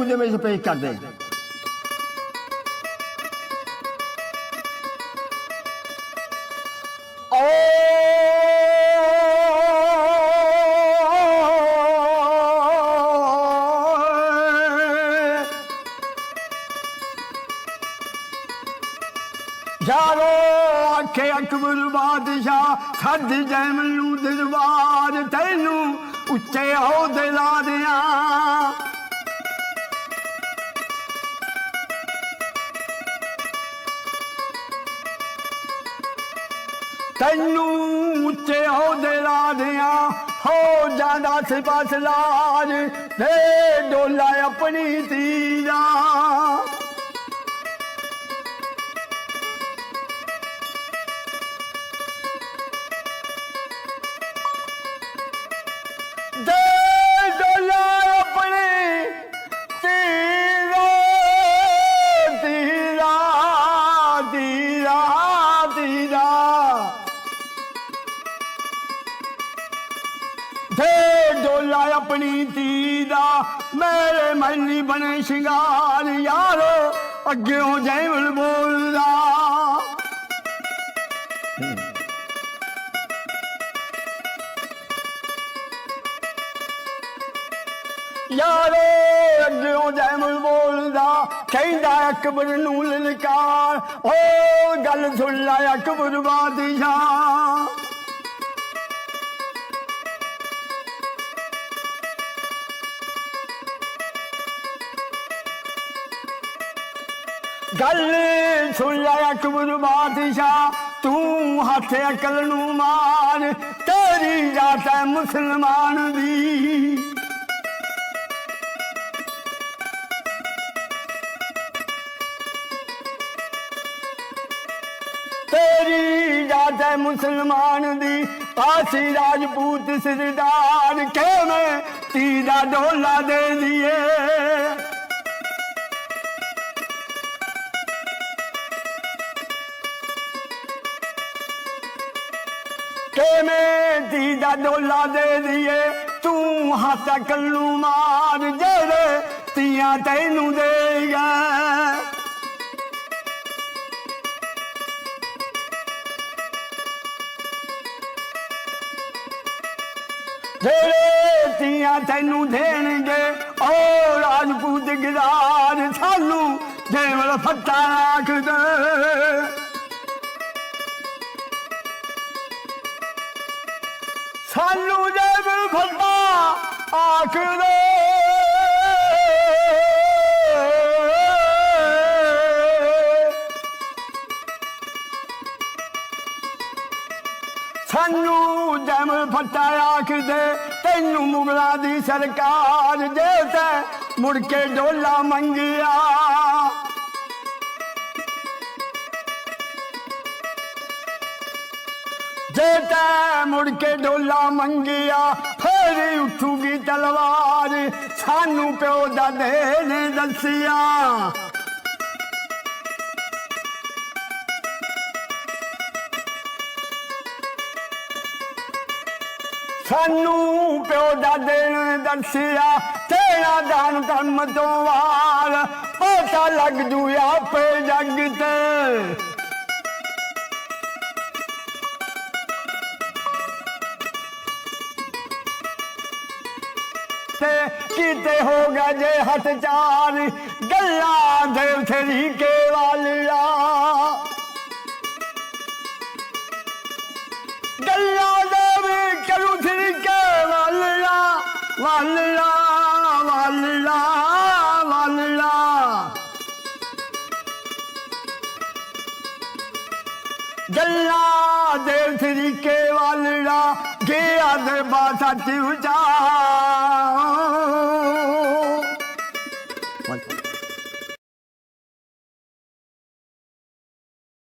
ਮੂੰਹ ਦੇ ਵਿੱਚ ਪੇਸ਼ ਕਰਦੇ ਹਾਂ। ਆਖੇ ਅਕਬਰ ਬਾਦਸ਼ਾਹ ਛੱਡ ਜੈ ਮੈਨੂੰ ਦਰਬਾਰ ਤੈਨੂੰ ਉੱਚੇ ਅਹੁਦੇ ਲਾ ਤੈਨੂੰ ਉੱਚੇ ਅਹੁਦੇ ਲਾ ਦਿਆਂ ਹੋ ਜਾਂਦਾ ਸਿਪਾਸ ਲਾਜ ਤੇ ਡੋਲਾ ਆਪਣੀ ਤੀਰਾ ਦੇ ਡੋਲਾ ਆਪਣੀ ਧੀ ਦਾ ਮੇਰੇ ਮਨ ਬਣੇ ਸ਼ਿੰਗਾਰ ਯਾਰੋ, ਅੱਗਿਓਂ ਜੈਵਲ ਬੋਲਦਾ। ਯਾਰੇ, ਅੱਗਿਓਂ ਜੈਮਲ ਬੋਲਦਾ, ਕਹਿੰਦਾ ਅਕਬਰ ਨੂੰ ਲਲਕਾਰ, ਓ ਗੱਲ ਸੁਣ ਲੈ ਅਕਬਰ ਬਾਦਸ਼ਾਹ ਗੱਲ ਸੁਣ ਲੈ ਅਕਬਰ ਬਾਦਸ਼ਾਹ, ਤੂੰ ਹੱਥ ਅਕਲ ਨੂੰ ਮਾਰ, ਤੇਰੀ ਜਾਤ ਹੈ ਮੁਸਲਮਾਨ ਦੀ। ਤੇਰੀ ਜਾਤ ਹੈ ਮੁਸਲਮਾਨ ਦੀ, ਪਾਸ਼ੀ ਰਾਜਪੂਤ ਸਰਦਾਰ, ਕਿਵੇਂ ਤੀਰਾ ਡੋਲਾ ਦੇ ਦੀਏ? ਕਿਵੇਂ ਤੀ ਦਾ ਡੋਲਾ ਦੇ ਦੀਏ? ਤੂੰ ਹੱਥ ਕੱਲੂ ਮਾਰ, ਜਿਹੜੇ ਤੀਆਂ ਤੈਨੂੰ ਦੇਗਾ ਜਿਹੜੇ ਤੀਆਂ ਤੈਨੂੰ ਦੇਣਗੇ ਓ ਰਾਜਪੂਤ ਗਿਦਾਰ ਸਾਨੂੰ ਜੇਵਲ ਫੱਟਾ ਆਖ ਦੇ ਸਾਨੂੰ ਜੇਵਲ ਫੱਟਾ ਆਖਦੇ ਸਾਨੂੰ ਜਮ ਫੱਟਾ ਆਖਦੇ ਤੈਨੂੰ ਮੁਗਲਾ ਦੀ ਸਰਕਾਰ ਜੇ ਤੈ ਮੁੜ ਕੇ ਡੋਲਾ ਮੰਗਿਆ। ਜੇ ਤੈ ਮੁੜ ਕੇ ਡੋਲਾ ਮੰਗਿਆ, ਫੇਰ ਉੱਠੂਗੀ ਤਲਵਾਰ। ਸਾਨੂੰ ਪਿਓ ਦਾ ਦੇ ਨੇ ਦੱਸਿਆ। ਸਾਨੂੰ ਪਿਓ ਦਾਦੇ ਨੇ ਦੱਸਿਆ, ਤੇਰਾ ਦਾਨ ਕੰਮ ਤੋਂ ਵਾਰ। ਪਤਾ ਲੱਗ ਜੂ ਆਪੇ ਜੱਗ ਤੇ। ਕੀਤੇ ਹੋ ਗਿਆ ਜੇ ਹੱਥ ਚਾਰ, ਗੱਲਾਂ ਦੇ ਤਰੀਕੇ ਵਾਲਿਆ ਗੱਲਾਂ ਦੇ ਵੀ ਕਰੂ ਤਰੀਕੇ ਵਾਲਿਆ ਵਾਲਿਆ ਵਾਲਿਆ ਵਾਲਿਆ। ਗੱਲਾਂ ਦੇ ਤਰੀਕੇ ਵਾਲਿਆ ਗਿਆ ਦੇ ਬਾਤ ਸੱਚ ਉਚਾਰ।